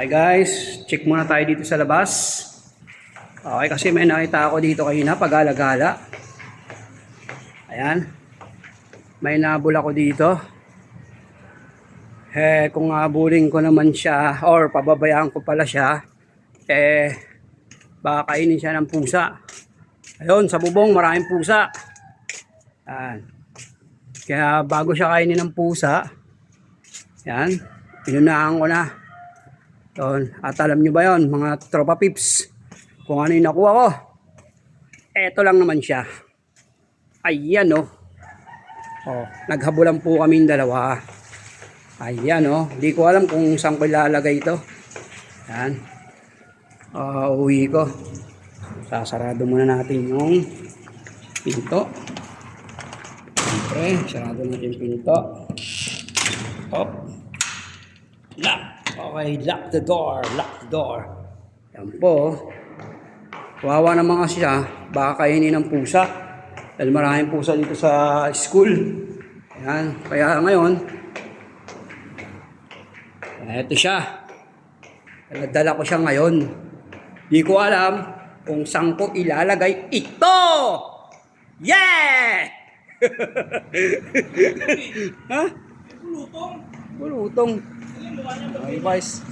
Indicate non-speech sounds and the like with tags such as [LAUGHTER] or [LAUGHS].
Hi guys, check muna tayo dito sa labas. Okay, kasi may nakita ako dito kanina, pag-alagala. Ayan. May nabul ako dito. Eh, kung habulin ko naman siya, or pababayaan ko pala siya, eh, baka kainin siya ng pusa. Ayun, sa bubong, maraming pusa. Ayan. Kaya bago siya kainin ng pusa, yan, pinunahan ko na. Yun. At alam nyo ba yon mga tropa pips, kung ano yung nakuha ko. Eto lang naman siya. Ayan oh. Oh, naghabulan po kaming dalawa. Ayan oh. Hindi ko alam kung saan ko ilalagay ito. Yan. Ah, uwi ko. Sasarado muna natin yung pinto. Siyempre, sarado natin yung pinto. Hop. Lock. Okay, lock the door. Lock the door. Yan po. Wawa naman kasi siya. Baka kainin ng pusa. Dahil maraming pusa dito sa school. Yan. Kaya ngayon, eto siya. Nagdala ko siya ngayon. Di ko alam kung saan ko ilalagay ito! Yeah! [LAUGHS] ha? Lutong. Bulutong. Okay guys.